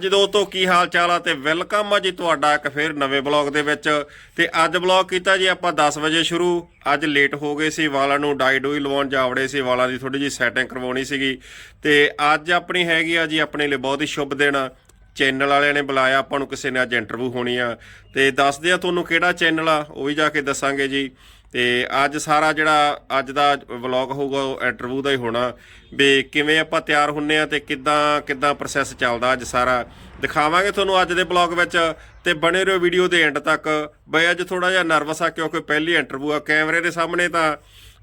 ਜੀ ਦੋਸਤੋ ਕੀ ਹਾਲ ਚਾਲ ਆ ਤੇ ਵੈਲਕਮ ਆ ਜੀ ਤੁਹਾਡਾ ਇੱਕ ਫੇਰ ਨਵੇਂ ਬਲੌਗ ਦੇ ਵਿੱਚ। ਤੇ ਅੱਜ ਬਲੌਗ ਕੀਤਾ ਜੀ ਆਪਾਂ 10 ਵਜੇ ਸ਼ੁਰੂ। ਅੱਜ ਲੇਟ ਹੋ ਗਏ ਸੀ, ਵਾਲਾਂ ਨੂੰ ਡਾਈ ਡੂਈ ਲਵਾਉਣ ਜਾਵੜੇ ਸੀ, ਵਾਲਾਂ ਦੀ ਥੋੜੀ ਜੀ ਸੈਟਿੰਗ ਕਰਵਾਉਣੀ ਸੀਗੀ। ਤੇ ਅੱਜ ਆਪਣੀ ਹੈਗੀ ਆ ਜੀ ਆਪਣੇ ਲਈ ਬਹੁਤ ਹੀ ਸ਼ੁਭ ਦਿਨ। ਆ ਚੈਨਲ ਵਾਲਿਆਂ ਨੇ ਬੁਲਾਇਆ, ਆਪਾਂ ਨੂੰ ਕਿਸੇ ਨੇ ਅੱਜ ਇੰਟਰਵਿਊ ਹੋਣੀ ਆ। ਤੇ ਦੱਸਦੇ ਆ ਤੁਹਾਨੂੰ ਕਿਹੜਾ ਚੈਨਲ ਆ, ਉਹ ਵੀ ਜਾ ਕੇ ਦੱਸਾਂਗੇ ਜੀ। ਤੇ ਅੱਜ ਸਾਰਾ ਜਿਹੜਾ, ਅੱਜ ਦਾ ਵਲੌਗ ਹੋਊਗਾ ਉਹ ਇੰਟਰਵਿਊ ਦਾ ਹੀ ਹੋਣਾ। ਵੀ ਕਿਵੇਂ ਆਪਾਂ ਤਿਆਰ ਹੁੰਨੇ ਆ ਤੇ ਕਿੱਦਾਂ ਕਿੱਦਾਂ ਪ੍ਰੋਸੈਸ ਚੱਲਦਾ ਅੱਜ ਸਾਰਾ। ਦਿਖਾਵਾਂਗੇ ਤੁਹਾਨੂੰ ਅੱਜ ਦੇ ਵਲੌਗ ਵਿੱਚ ਤੇ ਬਣੇ ਰਹੋ ਵੀਡੀਓ ਦੇ ਐਂਡ ਤੱਕ। ਬਈ ਅੱਜ ਥੋੜਾ ਜਿਹਾ ਨਰਵਸ ਆ ਕਿਉਂਕਿ ਪਹਿਲੀ ਇੰਟਰਵਿਊ ਆ ਕੈਮਰੇ ਦੇ ਸਾਹਮਣੇ ਤਾਂ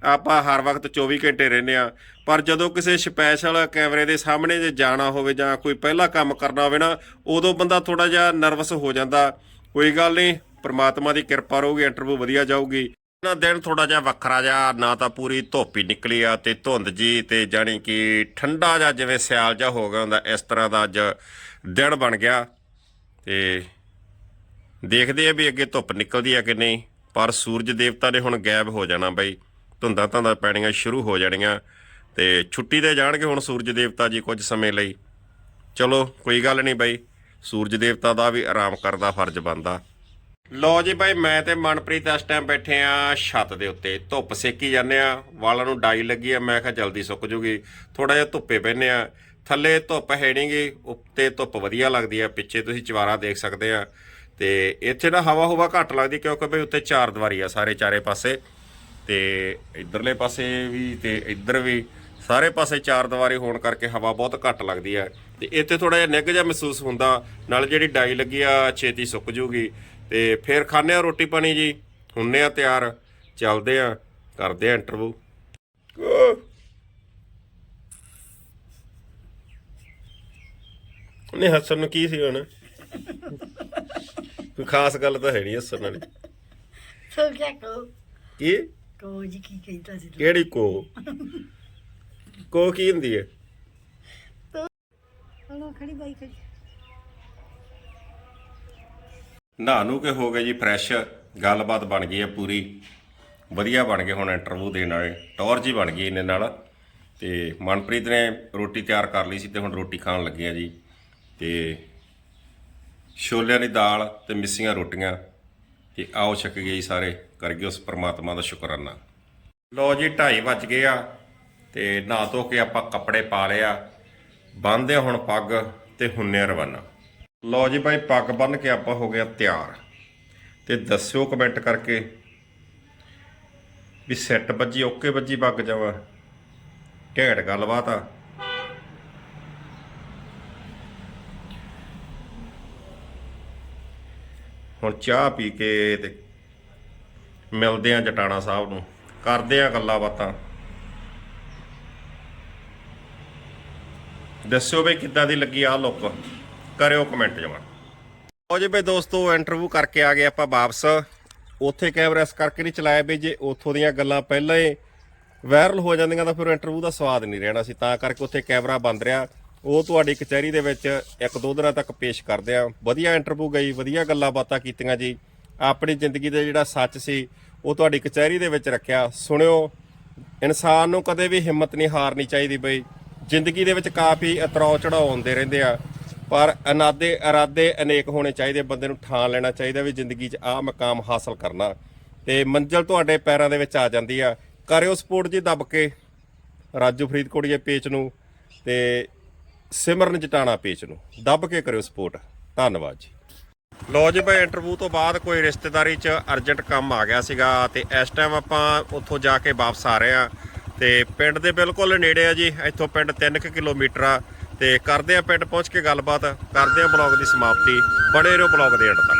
ਆਪਾਂ ਹਰ ਵਕਤ 24 ਘੰਟੇ ਰਹਿੰਦੇ ਆ। ਪਰ ਜਦੋਂ ਕਿਸੇ ਸਪੈਸ਼ਲ ਕੈਮਰੇ ਦੇ ਸਾਹਮਣੇ ਜੇ ਜਾਣਾ ਹੋਵੇ ਜਾਂ ਕੋਈ ਪਹਿਲਾ ਕੰਮ ਕਰਨਾ ਹੋਵੇ ਨਾ, ਉਦੋਂ ਬੰਦਾ ਥੋੜਾ ਜਿਹਾ ਨਰਵਸ ਹੋ ਜਾਂਦਾ। ਕੋਈ ਗੱਲ ਨਹੀਂ, ਪਰਮਾਤਮਾ ਦੀ ਕਿਰਪਾ ਰਹੂਗੀ ਇੰਟਰਵਿਊ ਵਧੀਆ ਜਾਊਗੀ। ਨਾ ਦਿਨ ਥੋੜਾ ਜਿਹਾ ਵੱਖਰਾ ਜਿਹਾ, ਨਾ ਤਾਂ ਪੂਰੀ ਧੁੱਪ ਹੀ ਨਿਕਲੀ ਆ ਤੇ ਧੁੰਦ ਜੀ ਤੇ ਜਾਣੀ ਕਿ ਠੰਡਾ ਜਿਹਾ ਜਿਵੇਂ ਸਿਆਲ ਜਿਹਾ ਹੋ ਗਿਆ ਹੁੰਦਾ, ਇਸ ਤਰ੍ਹਾਂ ਦਾ ਅੱਜ ਦਿਨ ਬਣ ਗਿਆ। ਤੇ ਦੇਖਦੇ ਆ ਵੀ ਅੱਗੇ ਧੁੱਪ ਨਿਕਲਦੀ ਆ ਕਿ ਨਹੀਂ, ਪਰ ਸੂਰਜ ਦੇਵਤਾ ਨੇ ਹੁਣ ਗਾਇਬ ਹੋ ਜਾਣਾ ਬਈ। ਧੁੰਦਾਂ ਧੁੰਦਾਂ ਪੈਣੀਆਂ ਸ਼ੁਰੂ ਹੋ ਜਾਣੀਆਂ ਤੇ ਛੁੱਟੀ ਤੇ ਜਾਣਗੇ ਹੁਣ ਸੂਰਜ ਦੇਵਤਾ ਜੀ ਕੁਝ ਸਮੇਂ ਲਈ। ਚਲੋ, ਕੋਈ ਗੱਲ ਨਹੀਂ ਬਈ, ਸੂਰਜ ਦੇਵਤਾ ਦਾ ਵੀ ਆਰਾਮ ਕਰਦਾ ਫਰਜ਼ ਬਣਦਾ। ਲੋ ਜੀ ਭਾਈ ਮੈਂ ਤੇ ਮਨਪ੍ਰੀਤ ਇਸ ਟਾਈਮ ਬੈਠੇ ਆ ਛੱਤ ਦੇ ਉੱਤੇ। ਧੁੱਪ ਸੇਕੀ ਜਾਂਦੇ ਆ, ਵਾਲਾਂ ਨੂੰ ਡਾਈ ਲੱਗੀ ਆ, ਮੈਂ ਕਿਹਾ ਜਲਦੀ ਸੁੱਕ ਜੂਗੀ। ਥੋੜਾ ਜਿਹਾ ਧੁੱਪੇ ਬਹਿੰਦੇ ਆ। ਥੱਲੇ ਧੁੱਪ ਹੈ ਨਹੀਂਗੀ ਉੱਤੇ ਧੁੱਪ ਵਧੀਆ ਲੱਗਦੀ ਆ, ਪਿੱਛੇ ਤੁਸੀਂ ਚਵਾਰਾ ਦੇਖ ਸਕਦੇ ਆ। ਤੇ ਇੱਥੇ ਨਾ ਹਵਾ ਹਵਾ ਘੱਟ ਲੱਗਦੀ, ਕਿਉਂਕਿ ਬਈ ਉੱਤੇ ਚਾਰ ਦੀਵਾਰੀ ਆ ਸਾਰੇ ਚਾਰੇ ਪਾਸੇ। ਤੇ ਇਧਰਲੇ ਪਾਸੇ ਵੀ ਤੇ ਇੱਧਰ ਵੀ ਸਾਰੇ ਪਾਸੇ ਚਾਰ ਦੀਵਾਰੀ ਹੋਣ ਕਰਕੇ ਹਵਾ ਬਹੁਤ ਘੱਟ ਲੱਗਦੀ ਹੈ ਤੇ ਇੱਥੇ ਥੋੜਾ ਜਿਹਾ ਨਿੱਘ ਜਿਹਾ ਮਹਿਸੂਸ ਹੁੰਦਾ, ਨਾਲ ਜਿਹੜੀ ਡਾਈ ਲੱਗੀ ਆ, ਛੇਤੀ ਸੁੱਕ ਜੂਗੀ। ਤੇ ਫਿਰ ਖਾਣੇ ਆ ਰੋਟੀ ਪਾਣੀ ਜੀ। ਹੁੰਨੇ ਆ ਤਿਆਰ ਚੱਲਦੇ ਆ ਕਰਦੇ ਆ ਇੰਟਰਵਿਊ ਉਹਨੇ ਹੱਸਣ ਨੂੰ ਕੀ ਸੀ ਹੁਣ? ਕੋਈ ਖਾਸ ਗੱਲ ਤਾਂ ਹੈ ਨਹੀਂ ਹੱਸਣ ਵਾਲੀ। ਸੋ ਕਿਆ ਕਹੋ? ਕੀ? ਕਹੋ ਜੀ ਕੀ ਕਹਿੰਦਾ ਸੀ ਕਿਹੜੀ ਕੋ? ਕੋ ਕੀ ਹੁੰਦੀ ਹੈ? ਹਲੋ ਖੜੀ ਬਾਈ ਖੜੀ। ਨਹਾ ਨੂੰ ਕੇ ਹੋ ਗਏ ਜੀ ਫਰੈਸ਼ ਗੱਲਬਾਤ ਬਣ ਗਈ ਹੈ ਪੂਰੀ। ਵਧੀਆ ਬਣ ਗਏ ਹੁਣ ਇੰਟਰਵਿਊ ਦੇਣ ਵਾਲੇ, ਟੌਰ ਜੀ ਬਣ ਗਈ ਇਹਨੇ ਨਾਲ। ਤੇ ਮਨਪ੍ਰੀਤ ਨੇ ਰੋਟੀ ਤਿਆਰ ਕਰ ਲਈ ਸੀ ਤੇ ਹੁਣ ਰੋਟੀ ਖਾਣ ਲੱਗੇ ਆ ਜੀ। ਤੇ ਛੋਲਿਆਂ ਦੀ ਦਾਲ ਤੇ ਮਿੱਸੀਆਂ ਰੋਟੀਆਂ। ਤੇ ਆਓ ਛਕ ਗਏ ਜੀ ਸਾਰੇ ਕਰਗੇ ਉਸ ਪਰਮਾਤਮਾ ਦਾ ਸ਼ੁਕਰਾਨਾ। ਲੋ ਜੀ 2:30 ਵੱਜ ਗਏ ਆ ਤੇ ਨਹਾ ਧੋ ਕੇ ਆਪਾਂ ਕੱਪੜੇ ਪਾ ਲਿਆ ਬੰਨਦੇ ਹੁਣ ਪੱਗ ਤੇ ਹੁੰਨੇ ਰਵਾਨਾ। ਲਓ ਜੀ ਭਾਈ ਪੱਗ ਬੰਨ ਕੇ ਆਪਾਂ ਹੋ ਗਿਆ ਤਿਆਰ। ਤੇ ਦੱਸਿਓ ਕਮੈਂਟ ਕਰਕੇ ਵੀ ਸੈੱਟ ਵੱਜੀ ਓਕੇ ਵੱਜੀ, ਪੱਗ ਜਾਵਾ ਘੈਂਟ ਗੱਲਬਾਤ ਆ। ਹੁਣ ਚਾਹ ਪੀ ਕੇ ਤੇ ਮਿਲਦੇ ਆ ਜਟਾਣਾ ਸਾਹਿਬ ਨੂੰ। ਕਰਦੇ ਆ ਗੱਲਾਂ ਬਾਤਾਂ। ਦੱਸਿਓ ਵੀ ਕਿੱਦਾਂ ਦੀ ਲੱਗੀ ਆ ਲੁੱਕ ਕਰਿਓ ਕਮੈਂਟ ਜਮਾ। ਉਹ ਜੀ ਬਈ ਦੋਸਤੋ ਇੰਟਰਵਿਊ ਕਰਕੇ ਆ ਗਏ ਆਪਾਂ ਵਾਪਸ। ਉੱਥੇ ਕੈਮਰਾ ਇਸ ਕਰਕੇ ਨਹੀਂ ਚਲਾਇਆ ਵੀ ਜੇ ਉੱਥੋਂ ਦੀਆਂ ਗੱਲਾਂ ਪਹਿਲਾਂ ਹੀ ਵਾਇਰਲ ਹੋ ਜਾਂਦੀਆਂ ਤਾਂ ਫਿਰ ਇੰਟਰਵਿਊ ਦਾ ਸਵਾਦ ਨਹੀਂ ਰਹਿਣਾ ਸੀ। ਤਾਂ ਕਰਕੇ ਉੱਥੇ ਕੈਮਰਾ ਬੰਦ ਰਿਹਾ। ਉਹ ਤੁਹਾਡੀ ਕਚਹਿਰੀ ਦੇ ਵਿੱਚ ਇੱਕ ਦੋ ਦਿਨਾਂ ਤੱਕ ਪੇਸ਼ ਕਰਦੇ ਆ। ਵਧੀਆ ਇੰਟਰਵਿਊ ਗਈ, ਵਧੀਆ ਗੱਲਾਂ ਬਾਤਾਂ ਕੀਤੀਆਂ ਜੀ। ਆਪਣੀ ਜ਼ਿੰਦਗੀ ਦਾ ਜਿਹੜਾ ਸੱਚ ਸੀ, ਉਹ ਤੁਹਾਡੀ ਕਚਹਿਰੀ ਦੇ ਵਿੱਚ ਰੱਖਿਆ। ਸੁਣਿਓ, ਇਨਸਾਨ ਨੂੰ ਕਦੇ ਵੀ ਹਿੰਮਤ ਨਹੀਂ ਹਾਰਨੀ ਚਾਹੀਦੀ ਬਈ। ਜ਼ਿੰਦਗੀ ਦੇ ਵਿੱਚ ਕਾਫੀ ਇਤਰਾਅ ਚੜਾਅ ਆਉਂਦੇ ਰਹਿੰਦੇ ਆ। ਪਰ ਅਨਾਦੇ ਇਰਾਦੇ ਅਨੇਕ ਹੋਣੇ ਚਾਹੀਦੇ, ਬੰਦੇ ਨੂੰ ਠਾਣ ਲੈਣਾ ਚਾਹੀਦਾ ਵੀ ਜ਼ਿੰਦਗੀ 'ਚ ਆਹ ਮਕਾਮ ਹਾਸਲ ਕਰਨਾ। ਤੇ ਮੰਜ਼ਲ ਤੁਹਾਡੇ ਪੈਰਾਂ ਦੇ ਵਿੱਚ ਆ ਜਾਂਦੀ ਆ। ਕਰਿਓ ਸਪੋਰਟ ਜੀ ਦੱਬ ਕੇ, ਰਾਜੂ ਫਰੀਦਕੋਟੀਏ ਪੇਚ ਨੂੰ ਤੇ ਸਿਮਰਨ ਜਟਾਣਾ ਪੇਚ ਨੂੰ। ਦੱਬ ਕੇ ਕਰਿਓ ਸਪੋਰਟ। ਧੰਨਵਾਦ ਜੀ। ਲੋ ਜੀ ਭਾਈ ਇੰਟਰਵਿਊ ਤੋਂ ਬਾਅਦ ਕੋਈ ਰਿਸ਼ਤੇਦਾਰੀ 'ਚ ਅਰਜੈਂਟ ਕੰਮ ਆ ਗਿਆ ਸੀਗਾ ਤੇ ਇਸ ਟਾਈਮ ਆਪਾਂ ਉੱਥੋਂ ਜਾ ਕੇ ਵਾਪਸ ਆ ਰਹੇ ਆ ਤੇ ਪਿੰਡ ਦੇ ਬਿਲਕੁਲ ਨੇੜੇ ਆ ਜੀ, ਇੱਥੋਂ ਪਿੰਡ 3 ਕਿਲੋਮੀਟਰ ਆ। ਤੇ ਕਰਦੇ ਆ ਪਿੰਡ ਪਹੁੰਚ ਕੇ ਗੱਲਬਾਤ, ਕਰਦੇ ਆ ਬਲੌਗ ਦੀ ਸਮਾਪਤੀ ਬੜੇ ਰਹੋ ਬਲੌਗ ਦੇ ਐਂਡ ਤੱਕ।